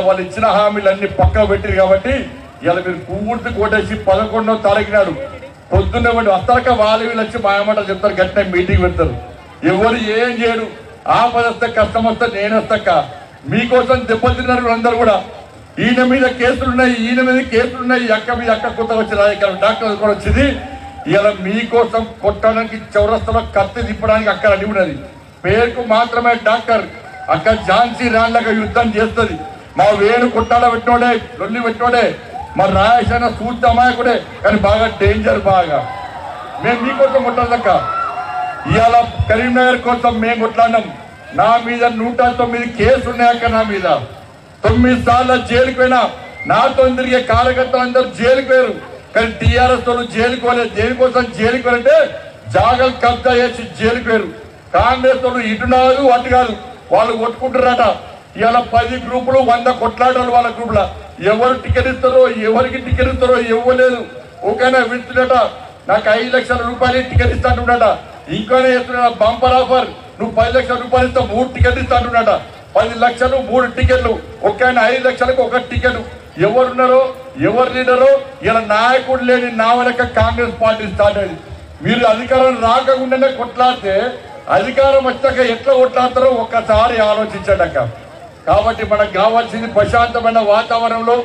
వాళ్ళు ఇచ్చిన హామీలన్నీ పక్క పెట్టారు కాబట్టి ఇలా మీరు పూర్తి కోటేసి పదకొండవ తారీఖు నాడు పొద్దున్నే వాడు అత్తరక వాళ్ళు వీళ్ళు వచ్చి మాయమాటలు చెప్తారు గట్టిన మీటింగ్ పెడతారు. ఎవరు ఏం చేయడు. ఆపద వస్తే కష్టం వస్తే నేను వస్తాక. మీకోసం దెబ్బతిన్నారు అందరూ కూడా. ఈయన మీద కేసులు ఉన్నాయి ఈయన మీద కేసులు ఉన్నాయి అక్క మీద అక్క కొత్తగా వచ్చి రాజకీయాలు డాక్టర్ కూడా వచ్చింది. ఇలా మీకోసం కొట్టడానికి చౌరస్తలో కత్తి తిప్పడానికి అక్కడ అడిగి ఉన్నది. పేరుకు మాత్రమే డాక్టర్. అక్కడ ఝాన్సీ రాళ్ళగా యుద్ధం చేస్తుంది. మా వేణు కొట్టాల పెట్టోడే లొల్లి పెట్టోడే మా రాయసైన సూట్ అమాయకుడే కానీ బాగా డేంజర్ బాగా. మేము మీకోసం కొట్టాలక్క ఇవాళ కరీంనగర్ కోసం మేము కొట్లాడినాం. నా మీద నూట తొమ్మిది కేసులు ఉన్నాయక్క నా మీద. తొమ్మిది సార్లు జైలుకు పోయినా నాతో తిరిగే కార్యకర్తలు అందరూ జైలుకు పోయారు. కానీ టీఆర్ఎస్ వాళ్ళు జైలుకు పోలేదు దేనికోసం జైలుకు పోయారంటే జాగలు కబ్జా చేసి జైలుకు పోయారు. కాంగ్రెస్ వాళ్ళు ఇటు నాదు అటు కాదు. వాళ్ళు కొట్టుకుంటారట ఇవాళ పది గ్రూపులు వంద కొట్లాడాలి వాళ్ళ గ్రూపుల. ఎవరు టికెట్ ఇస్తారో ఎవరికి టికెట్ ఇస్తారో ఇవ్వలేదు. ఓకేనా విడుతున్నట నాకు ఐదు లక్షల రూపాయలు టికెట్ ఇస్తా అంటున్నాడ? ఇంకోనే చెప్తున్నా బంపర్ ఆఫర్. నువ్వు పది లక్షల రూపాయలు ఇస్తా మూడు టికెట్ ఇస్తా అంటున్నాడ? పది లక్షలు మూడు టికెట్లు ఒక ఆయన ఐదు లక్షలకు ఒక టికెట్ ఎవరున్నారో ఎవరు లీడరో ఇలా నాయకుడు లేని నా వెనక కాంగ్రెస్ పార్టీ స్టార్ట్ అయింది. మీరు అధికారం రాకకుండానే కొట్లాడితే అధికారం వచ్చాక ఎట్లా కొట్లాడతారో ఒక్కసారి ఆలోచించండి అక్క. కాబట్టి మనకు కావాల్సింది ప్రశాంతమైన వాతావరణంలో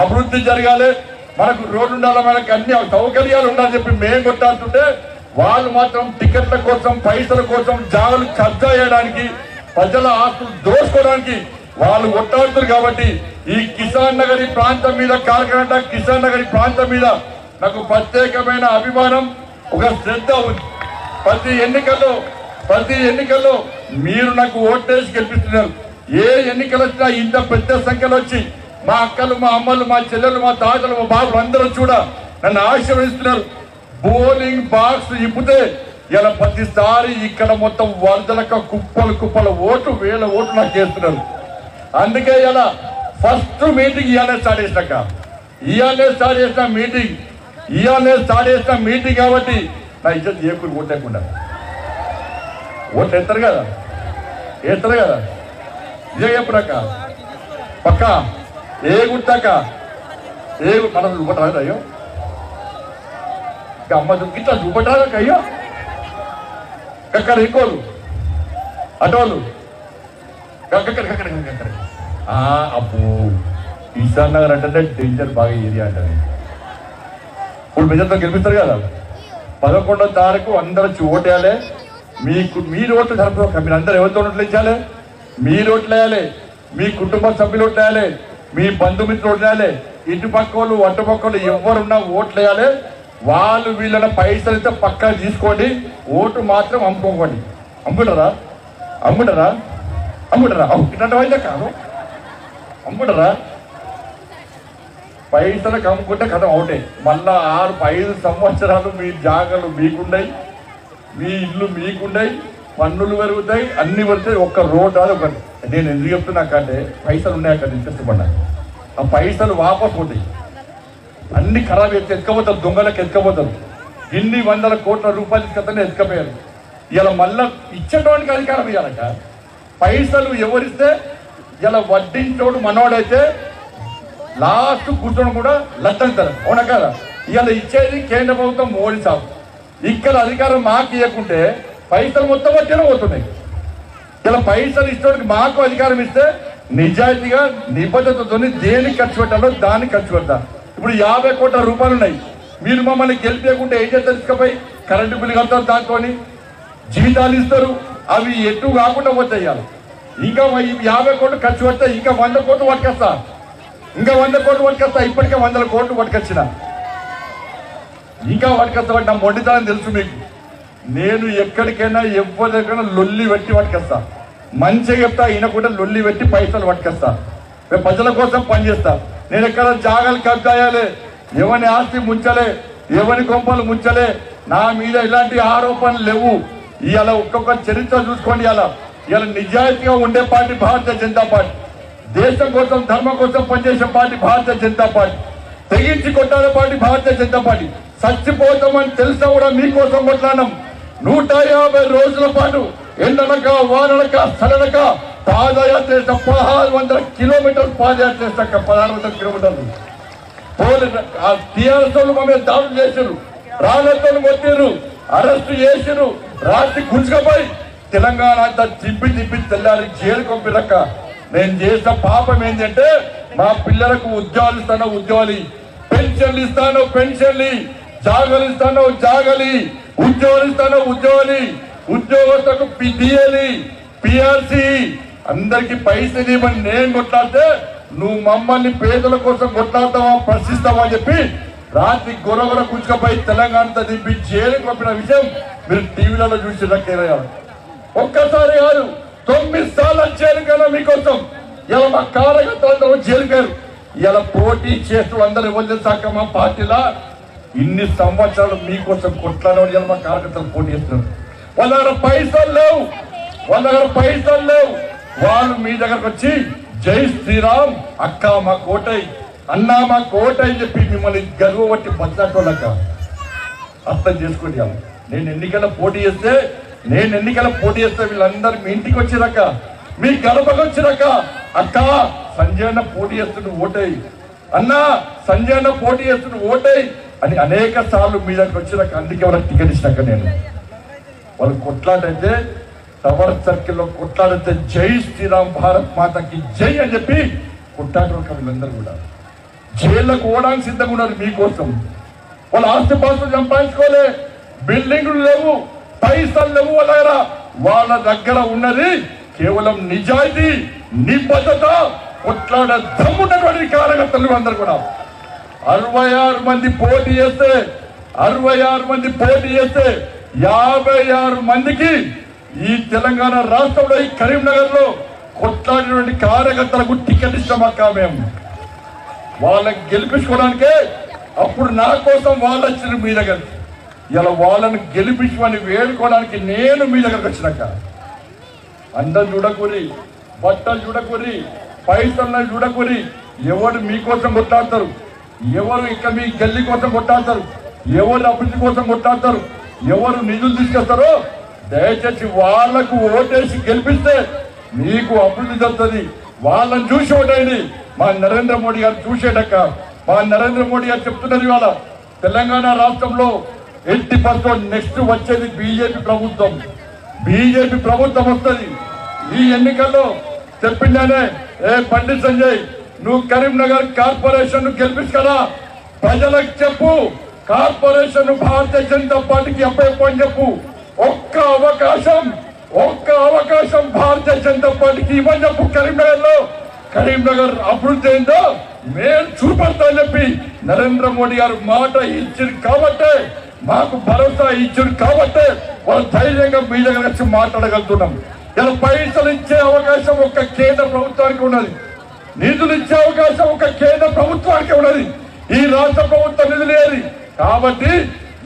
అభివృద్ధి జరగాలి. మనకు రోడ్డు ఉండాలి మనకు అన్ని సౌకర్యాలు ఉండాలని చెప్పి మేము కొట్టాడుతుంటే వాళ్ళు మాత్రం టికెట్ల కోసం పైసల కోసం జాగలు ఖర్చు చేయడానికి ప్రజల ఆస్తులు దోసుకోవడానికి వాళ్ళు కొట్టాడుతారు కాబట్టి ఈ కిసాన్ నగరి ప్రాంతం మీద కాకినాడ కిసాన్ నగరి ప్రాంతం మీద నాకు ప్రత్యేకమైన అభిమానం ఒక శ్రద్ధ ఉంది. ప్రతి ఎన్నికల్లో ప్రతి ఎన్నికల్లో మీరు నాకు ఓటేసి గెలిపిస్తున్నారు. ఏ ఎన్నికలు వచ్చినా ఇంత పెద్ద సంఖ్యలో వచ్చి మా అక్కలు మా అమ్మలు మా చెల్లెలు మా తాతలు మా బాబులు అందరూ కూడా నన్ను ఆశీర్వదిస్తున్నారు. బౌలింగ్ బాక్స్ ఇప్పితే ఇలా ప్రతిసారి ఇక్కడ మొత్తం వరదలక కుప్పలు కుప్పల ఓటు వేల ఓట్లు నాకు చేస్తున్నారు అందుకే ఇలా ఫస్ట్ మీటింగ్ ఇవాళ స్టార్ట్ చేసినాక. ఇవాళ స్టార్ట్ చేసిన మీటింగ్ ఇవాళ స్టార్ట్ చేసిన మీటింగ్ కాబట్టి నా ఇజ్జత్ ఏ కూలి ఓట్లేకుండా. ఓట్లు ఎత్తారు కదా? ఎత్తారు కదా? ఇదే చెప్పడాక పక్క. ఏ గుర్తాక ఏ మన చూపట్రాదు అయ్యో. ఇంకా అమ్మ ఇట్లా చూపట్రాదు అయ్యో. కక్కడ ఇంకోలు. అటోళ్ళు అప్పు ఈశాన్ నగర్ అంటే డేంజర్ బాగా ఏరియా అంటది. ఇప్పుడు ప్రజలతో గెలిపిస్తారు కదా. పదకొండో తారీఖు అందరూ ఓటేయాలి మీకు మీరు ఓట్లు జరపక మీరు అందరు ఎవరితో ఓట్లు ఇచ్చాలి మీరు ఓట్లు వేయాలి మీ కుటుంబ సభ్యులు ఓట్లు మీ బంధుమిత్రులు ఓట్లు వేయాలి ఇటు పక్క వాళ్ళు అటు పక్క వాళ్ళు ఎవరున్నా ఓట్లు వేయాలి వాళ్ళు వీళ్ళ పైసలు అయితే పక్కా తీసుకోండి ఓటు మాత్రం అమ్ముకోకండి. అమ్ముడరా? అమ్ముడరా? అమ్ముడరా? ఇట్లాంటి వాళ్ళే కాదు. అమ్ముడరా? పైసలకు అమ్ముకుంటే కథం అవుతాయి మళ్ళా ఆరు ఐదు సంవత్సరాలు మీ జాగలు మీకుండయి మీ ఇల్లు మీకుండయి. పన్నులు పెరుగుతాయి అన్ని పెరుగుతాయి. ఒక్క రోడ్ అది ఒకటి నేను ఎందుకు చెప్తున్నాకంటే పైసలు ఉన్నాయి అక్కడ ఇచ్చేస్తున్నా ఆ పైసలు వాపస్ పోతాయి. అన్ని ఖరాబ్ ఎత్తి ఎత్తుకపోతారు దొంగలకు ఎత్తుకపోతారు. ఇన్ని వందల కోట్ల రూపాయలు ఇసుకతనే ఎత్తుకపోయారు. ఇలా మళ్ళా ఇచ్చేటోనికి అధికారం ఇవ్వాలట పైసలు ఎవరిస్తే ఇలా వడ్డించోడు మనోడైతే లాస్ట్ కూర్చొని కూడా లట్టంటారు అవునా కదా? ఇలా ఇచ్చేది కేంద్ర ప్రభుత్వం మోడీ సాబ్. ఇక్కడ అధికారం మాకు ఇవ్వకుంటే పైసలు మొత్తం వచ్చేనే పోతున్నాయి ఇలా పైసలు ఇచ్చడానికి మాకు అధికారం ఇస్తే నిజాయితీగా నిబద్ధతతో దేనికి ఖర్చు పెట్టాలో దానికి ఖర్చు పెడతా. ఇప్పుడు యాభై కోట్ల రూపాయలు ఉన్నాయి. మీరు మమ్మల్ని గెలిపేయకుండా ఏం చేస్తారు? ఇసుకపై కరెంటు బిల్లు కడతారు దాంతో జీవితాలు ఇస్తారు. అవి ఎటు కాకుండా పోతాయి ఇంకా యాభై కోట్లు ఖర్చు పెడితే ఇంకా వంద కోట్లు పట్టుకొస్తా. ఇంకా వంద కోట్లు పట్టుకొస్తా. ఇప్పటికే వందల కోట్లు పట్టుకొచ్చిన. ఇంకా పట్టుకొస్తా నా మొండితనం తెలుసు మీకు. నేను ఎక్కడికైనా ఎవరి దగ్గర లొల్లి పెట్టి పట్టుకొస్తా. మంచిగా చెప్తా ఈయన కూడా లొల్లి పెట్టి పైసలు పట్టుకొస్తా. మేము ప్రజల కోసం పనిచేస్తా నేను ఎక్కడ జాగాలు కబ్జాయాలే ఎవరి ఆస్తి ముంచలే ఎవరి కొంపలు ముంచలే నా మీద ఇలాంటి ఆరోపణలు లేవు. ఇవాళ ఒక్కొక్క చరిత్ర చూసుకోండి ఇలా ఇవాళ నిజాయితీగా ఉండే పార్టీ భారతీయ జనతా పార్టీ. దేశం కోసం ధర్మం కోసం పనిచేసే పార్టీ భారతీయ జనతా పార్టీ. తెగించి కొట్టాడే పార్టీ భారతీయ జనతా పార్టీ. చచ్చిపోతామని తెలిసినా కూడా మీకోసం కొట్లాడినాం నూట యాభై రోజుల పాటు ఎండనక వాననక సడనక పాదయాత్ర చేసిన పదహారు వందల కిలోమీటర్లు పాదయాత్ర చేస్తాక పదహారు వందల కిలోమీటర్లు. పోలీసు ఆ టీఆర్ఎస్ వాళ్ళు మా మీద దాడులు చేశారు రాళ్ళతో కొట్టారు అరెస్ట్ చేశారు రాత్రి గుంజుకపోయి తెలంగాణ అంతా తిప్పి తిప్పి తెల్లారి జైలు పంపిరక్క నేను చేసిన పాపం ఏంటంటే మా పిల్లలకు ఉద్యోగాలు ఇస్తాను ఉద్యోగాలు పెన్షన్లు ఇస్తాను పెన్షన్లు జాగలు ఇస్తాను జాగలి ఉద్యోగిస్తాను ఉద్యోగి ఉద్యోగస్తులకు పిడిఎలి పిఆర్సి అందరికి పైసలు ఇవ్వని నేను కొట్లాడితే నువ్వు మమ్మల్ని పేదల కోసం కొట్లాడతావా ప్రశ్నిస్తావా అని చెప్పి రాత్రి గొరగొర కూర్చుకపోయి తెలంగాణతో దింపి జైలుకి పంపిన విషయం మీరు టీవీలలో చూసి రక్కేరయ్యారు ఒక్కసారి కాదు తొమ్మిది సార్లు జైలుకైనా మీకోసం. ఇలా మా కార్యకర్తలందరూ జైలుకారు ఇలా పోటీ చేస్తూ అందరూ ఎవరు మా పార్టీలా? ఇన్ని సంవత్సరాలు మీకోసం కొట్లాడడం మా కార్యకర్తలు పోటీ చేస్తున్నారు. వాళ్ళ దగ్గర పైసలు లేవు. వాళ్ళ దగ్గర పైసలు లేవు. వాళ్ళు మీ దగ్గరకు వచ్చి జై శ్రీరామ్ అక్క మా కోటై అన్న మా కోటై అని చెప్పి మిమ్మల్ని గర్వపట్టి బతినట్టోళ్ళక్క అర్థం చేసుకోండి నేను ఎన్నికల పోటీ చేస్తే నేను ఎన్నికల పోటీ చేస్తే వీళ్ళందరూ మీ ఇంటికి వచ్చిరాక మీ గడపకు వచ్చిరాక అక్క సంజయ్ పోటీ చేస్తున్న ఓటై అన్నా సంజయ్ అన్న పోటీ చేస్తున్న ఓటై అని అనేక సార్లు మీ దగ్గర వచ్చినాక అందుకే వాళ్ళకి టికెట్ ఇచ్చినాక నేను. వాళ్ళు కొట్లాడైతే టవర్ సర్కిల్లో కొట్లాడితే జై శ్రీరామ్ భారత్ మాతకి జై అని చెప్పి కొట్లాడరు వీళ్ళందరూ కూడా. జైళ్ళకు ఓడానికి సిద్ధంగా ఉన్నారు మీకోసం. వాళ్ళ ఆస్తి పాస్తులు సంపాదించుకోలే. బిల్డింగులు లేవు పైసలు లేవు వాళ్ళ దగ్గర. వాళ్ళ దగ్గర ఉన్నది కేవలం నిజాయితీ నిబద్ధత కొట్లాడ దమ్మున్నటువంటి కార్యకర్తలు అందరు కూడా. అరవై ఆరు మంది పోటీ చేస్తే అరవై ఆరు మంది పోటీ చేస్తే యాభై ఆరు మందికి ఈ తెలంగాణ రాష్ట్రంలో ఈ కరీంనగర్లో కొట్లాడినటువంటి కార్యకర్తలకు టికెట్ ఇస్తామక్క మేము. వాళ్ళని గెలిపించుకోవడానికే అప్పుడు నా కోసం వాళ్ళు వచ్చిన మీ దగ్గర ఇలా వాళ్ళని గెలిపించమని వేడుకోవడానికి నేను మీ దగ్గరకు వచ్చినాక. అందం చూడకూరి బట్టలు చూడకూరి పైసలను చూడకొని ఎవరు మీకోసం కొట్లాడతారు? ఎవరు ఇక్కడ మీ గల్లి కోసం కొట్లాడతారు? ఎవరు అభివృద్ధి కోసం కొట్లాడతారు? ఎవరు నిధులు తీసుకొస్తారో? దయచేసి వాళ్ళకు ఓటేసి గెలిపిస్తే మీకు అభివృద్ధి జరుగుతుంది. వాళ్ళని చూసి ఓటేయండి. మా నరేంద్ర మోడీ గారు చూసేటక్క. మా నరేంద్ర మోడీ గారు చెప్తున్నారు ఇవాళ తెలంగాణ రాష్ట్రంలో ఎయిటీ పర్సెంట్ నెక్స్ట్ వచ్చేది బీజేపీ ప్రభుత్వం. బీజేపీ ప్రభుత్వం వస్తుంది. ఈ ఎన్నికల్లో చెప్పిండానే ఏ పండిత్ సంజయ్ నువ్వు కరీంనగర్ కార్పొరేషన్ గెలిపించుకరా? ప్రజలకు చెప్పు కార్పొరేషన్ భారతీయ జనతా పార్టీకి అప్పయ్యని చెప్పు. ఒక్క అవకాశం ఒక్క అవకాశం భారతీయ జనతా పార్టీకి ఇవ్వని చెప్పు కరీంనగర్లో కరీంనగర్ అభివృద్ధి అయిందో మేము చూపెడతా అని చెప్పి నరేంద్ర మోడీ గారు మాట ఇచ్చింది కాబట్టే మాకు భరోసా ఇచ్చారు కాబట్టే వాళ్ళు ధైర్యంగా మీ దగ్గర వచ్చి మాట్లాడగలుగుతున్నాం. ఇలా పైసలు ఇచ్చే అవకాశం ఒక కేంద్ర ప్రభుత్వానికి ఉన్నది. నిధులు ఇచ్చే అవకాశం ఒక కేంద్ర ప్రభుత్వానికి ఉన్నది. ఈ రాష్ట్ర ప్రభుత్వం నిధులేది కాబట్టి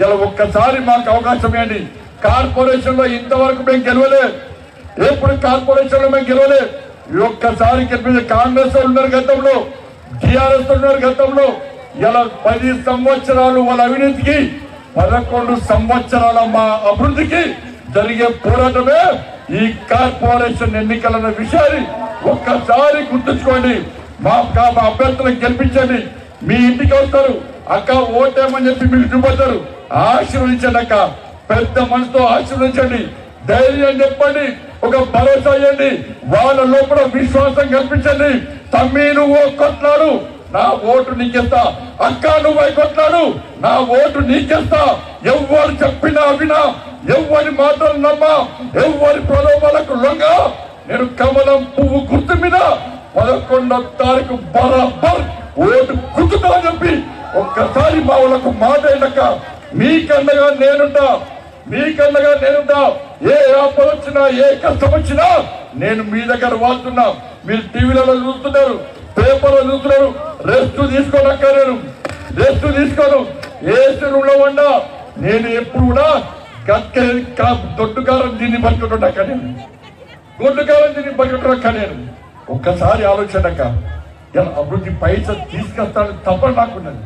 ఇలా ఒక్కసారి మాకు అవకాశం ఏంటి కార్పొరేషన్లో ఇంతవరకు మేము గెలవలే. ఎప్పుడు కార్పొరేషన్లో మేము గెలవలే. ఒక్కసారి గెలిపించే కాంగ్రెస్ వాళ్ళు ఉన్నారు గతంలో. టిఆర్ఎస్ ఉన్నారు గతంలో. ఇలా పది సంవత్సరాలు వాళ్ళ అవినీతికి పదకొండు సంవత్సరాల మా అభివృద్ధికి జరిగే పోరాటమే ఈ కార్పొరేషన్ ఎన్నికలన్న విషయాన్ని ఒక్కసారి గుర్తుంచుకోండి. మా కా- మా అభ్యర్థులను గెలిపించండి. మీ ఇంటికి వస్తారు. అక్క ఓటేమని చెప్పి మీకు చూపెడతారు ఆశీర్వదించండి అక్క పెద్ద మనసుతో ఆశీర్వదించండి. ధైర్యం చెప్పండి. ఒక భరోసా ఇవ్వండి. వాళ్ళ లోపల విశ్వాసం కల్పించండి. తమ్మి నువ్వు కొట్లాడు. నా ఓటు నీకెస్తా అక్క నువ్వు అయి కొట్లాడు. నా ఓటు నీకెస్తా ఎవ్వరు చెప్పినా వినా ఎవరి మాటలు నమ్మా ఎవరి ప్రలోభాలకు లొంగ. నేను కమలం పువ్వు గుర్తు మీద పదకొండో తారీఖు బరాబర్ ఓటు గుర్తుగా అని చెప్పి ఒక్కసారి మా వాళ్ళకు మాట అయినాక మీకన్నగా నేనుంటా మీకన్నగా నేనుంటా. ఏ ఆపద వచ్చినా ఏ కష్టం వచ్చినా నేను మీ దగ్గర వాడుతున్నా. మీరు టీవీలలో చూస్తున్నారు పేపర్లో చూస్తున్నారు. రెస్ట్ తీసుకోనక్క నేను రెస్ట్ తీసుకోను. ఏ రూమ్లో ఉండా నేను ఎప్పుడు కూడా దొడ్డుకారం దీన్ని పట్టుకుంటున్నాక నేను. గొడ్డుకారం దీన్ని పట్టుకుంటున్నాక నేను. ఒక్కసారి ఆలోచనక ఇలా అభివృద్ధి పైసలు తీసుకొస్తానని తప్ప నాకున్నది.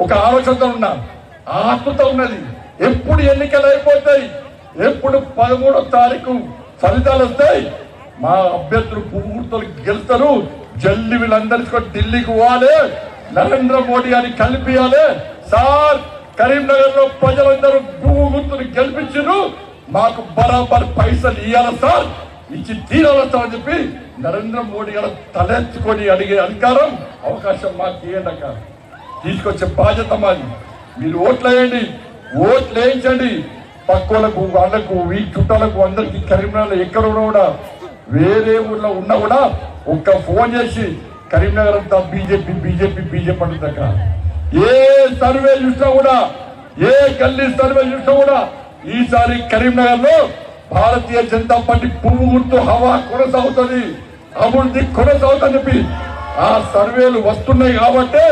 ఒక ఆలోచనతో ఉన్నా ఆత్మత ఉన్నది. ఎప్పుడు ఎన్నికలు అయిపోతాయి ఎప్పుడు పదమూడో తారీఖు ఫలితాలు వస్తాయి. మా అభ్యర్థులు పువ్వుర్తలు గెలుస్తారు. జల్లి వీళ్ళందరికీ ఢిల్లీకి పోవాలి. నరేంద్ర మోడీ అని కలిపియాలి. సార్ కరీంనగర్లో ప్రజలందరూ పువ్వు గుర్తులు గెలిపించారు మాకు బరాబర్ పైసలు ఇవ్వాలి సార్? ఇచ్చి తీరాలి సార్ అని చెప్పి నరేంద్ర మోడీ గారు తలెత్తుకొని అడిగే అధికారం అవకాశం మాకు ఇవ్వండి తీసుకొచ్చే బాధ్యత మాది. మీరు ఓట్లు వేయండి. ఓట్లు వేయించండి. పక్కలకు వాళ్ళకు ఈ చుట్టాలకు అందరికి కరీంనగర్ ఎక్కడ ఉన్నా కూడా వేరే ఊర్లో ఉన్నా కూడా ఒక్క ఫోన్ చేసి కరీంనగర్ అంతా బీజేపీ బీజేపీ బీజేపీ అంటుందక్క ఏ సర్వే చూసినా కూడా ఏ గల్లీ సర్వే చూసినా కూడా ఈసారి కరీంనగర్లో భారతీయ జనతా పార్టీ పువ్వు గుర్తు హవా కొనసాగుతుంది అభివృద్ధి కొనసాగుతుంది చెప్పి ఆ సర్వేలు వస్తున్నాయి కాబట్టి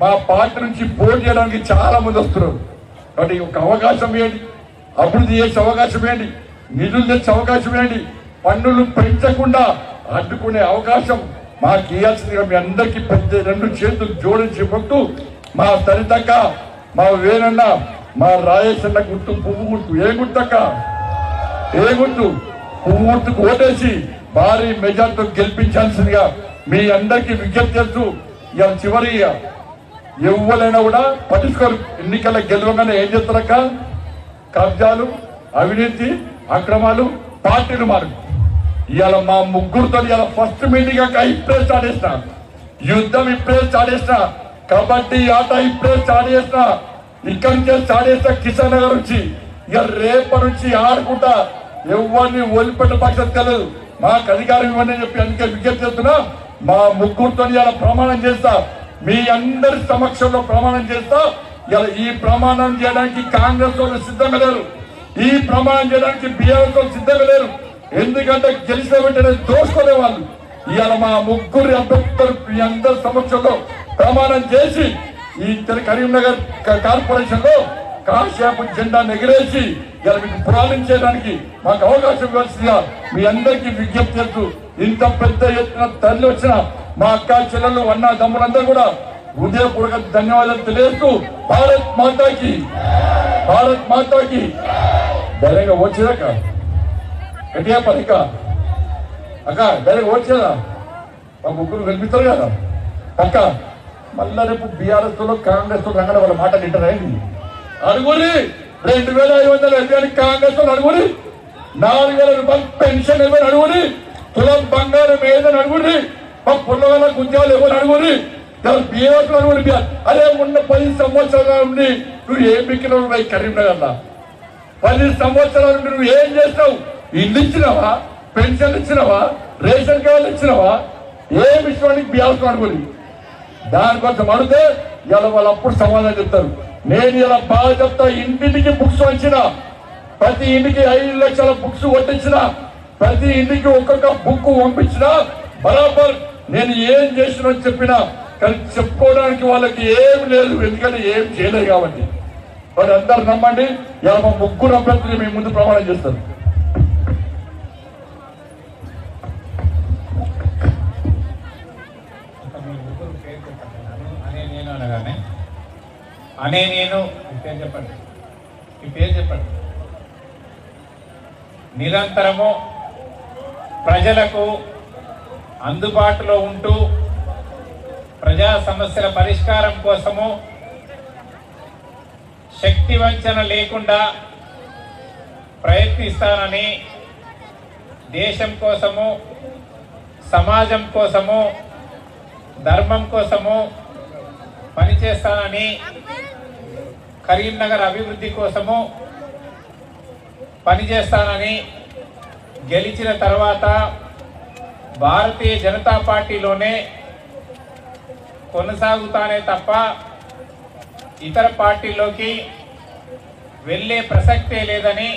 మా పార్టీ నుంచి పోటీ చేయడానికి చాలా మంది వస్తున్నారు. కాబట్టి ఒక అవకాశం ఏంటి? అభివృద్ధి చేసే అవకాశం ఏంటి? నిధులు తెచ్చే అవకాశం ఏంటి? పన్నులు పెంచకుండా అడ్డుకునే అవకాశం మాకు ఇవ్వాల్సిందిగా మీ అందరికీ పెద్ద రెండు చేతులు జోడించి మా సరితక్క మా వేరన్న మా రాజేశన్న గుర్తు పువ్వు గుర్తు ఏ గుర్తక్క ఏ గుర్తు పువ్వు గుర్తుకు ఓటేసి భారీ మెజార్టీతో గెలిపించాల్సిందిగా మీ అందరికీ విజ్ఞప్తి చేస్తూ ఇవాళ చివరి ఎవరైనా కూడా పట్టించుకోరు. ఎన్నికల గెలవగానే ఏం చేస్తారక్క? కబ్జాలు అవినీతి అక్రమాలు పార్టీలు మారు. ఇవాళ మా ముగ్గురుతో ఇవాళ ఫస్ట్ మీటింగ్ అక్క ఇప్పుడే స్టార్ట్ చేసిన. యుద్ధం ఇప్పుడే స్టార్ట్ చేసిన. కాబట్టి ఆట ఇప్పుడే స్టార్ట్ చేసిన ఇక్కడి నుంచే స్టార్ట్ చేసిన కిషన్ నగర్ నుంచి. ఇక రేపటి నుంచి ఆడుకుంటా. ఎవరిని వదిలిపెట్టే పక్షం తెలియదు మాకు అధికారం ఇవ్వండి అని చెప్పి అందుకే విజ్ఞప్తి చేస్తున్నా. మా ముగ్గురుతో ఇలా ప్రమాణం చేస్తా. మీ అందరి సమక్షంలో ప్రమాణం చేస్తా. ఇలా ఈ ప్రమాణం చేయడానికి కాంగ్రెస్ వాళ్ళు సిద్ధంగా లేరు. ఈ ప్రమాణం చేయడానికి బీఆర్ఎస్ వాళ్ళు సిద్ధంగా లేరు. ఎందుకంటే గెలిచిన వెంటనే దోచుకునే వాళ్ళు ఇవాళ మా ముగ్గురు అభ్యర్థులు మీ అందరి సమక్షంలో ప్రమాణం చేసి ఈ కరీంనగర్ కార్పొరేషన్లో కాశ్యాపు జెండా ఎగిరేసి ఇలా మీకు ప్రారంభించడానికి మాకు అవకాశం ఇవ్వాల్సిందిగా మీ అందరికీ విజ్ఞప్తి చేస్తూ ఇంత పెద్ద ఎత్తున తల్లి వచ్చిన మా అక్క చెల్లెలు అన్న తమ్ములందరూ కూడా హృదయపూర్వక ధన్యవాదాలు తెలియజేస్తూ భారత్ మాతాకి భారత్ మాతాకి ధైర్యంగా వచ్చేదాక గట్టిగా పదిక అక్క ధైర్యంగా వచ్చేదా మా ముగ్గురు కనిపిస్తారు కదా? అక్క మళ్ళా రేపు బీఆర్ఎస్లో కాంగ్రెస్తో రంగడ వాళ్ళ మాట వింటారైంది అడుగురి. రెండు వేల ఐదు వందల ఎనభై కాంగ్రెస్తో అడుగురి. నాలుగు వేల రూపాయలు పెన్షన్ ఇవ్వని అడుగురి. తులం బంగారం ఏదని అడుగురి. మా పుల్లవల గుంజాలు ఎవరు అడుగురి. బీఆర్ఎస్ అడుగురి బీఆర్ అదే మొన్న పది సంవత్సరాల నుండి నువ్వు ఏం బిక్కినావు కరీంనగర్ లా పది సంవత్సరాల నుండి నువ్వు ఏం చేస్తావు ఇల్లు ఇచ్చినావా? పెన్షన్ ఇచ్చినావా? రేషన్ కార్డు ఇచ్చినావా? ఏ విషయానికి బీఆర్ఎస్ అడుగురి? దానికోసం అడిగితే ఇలా వాళ్ళు అప్పుడు సమాధానం చెప్తారు. నేను ఇలా బాగా చెప్తా ఇంటింటికి బుక్స్ వచ్చిన ప్రతి ఇంటికి ఐదు లక్షల బుక్స్ కొట్టించిన ప్రతి ఇంటికి ఒక్కొక్క బుక్ పంపించిన బరాబర్ నేను ఏం చేసినా చెప్పినా కానీ చెప్పుకోవడానికి వాళ్ళకి ఏం లేదు ఎందుకంటే ఏం చేయలేదు కాబట్టి. మరి అందరు నమ్మండి ఇలా మా ముగ్గురు అభ్యర్థులు మీ ముందు ప్రమాణం చేస్తారు. అనే నేను మీ పేరు చెప్పండి. మీ పేరు చెప్పండి. నిరంతరము ప్రజలకు అందుబాటులో ఉంటూ ప్రజా సమస్యల పరిష్కారం కోసము శక్తి వంచన లేకుండా ప్రయత్నిస్తానని దేశం కోసము సమాజం కోసము ధర్మం కోసము పనిచేస్తానని కరీంనగర్ అభివృద్ధి కోసము పనిచేస్తానని గెలిచిన తర్వాత భారతీయ జనతా పార్టీలోనే కొనసాగుతానే తప్ప ఇతర పార్టీల్లోకి వెళ్ళే ప్రసక్తే లేదని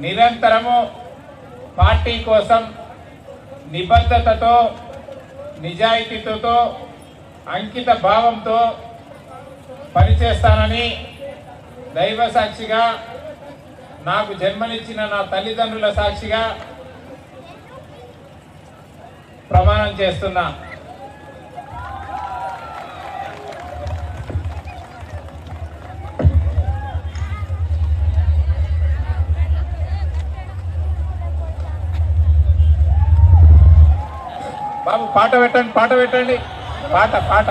నిరంతరము పార్టీ కోసం నిబద్ధతతో నిజాయితీతో అంకిత భావంతో పనిచేస్తానని దైవ సాక్షిగా నాకు జన్మనిచ్చిన నా తల్లిదండ్రుల సాక్షిగా ప్రమాణం చేస్తున్నా. బాబు పాట పెట్టండి పాట పెట్టండి. పాట పాట.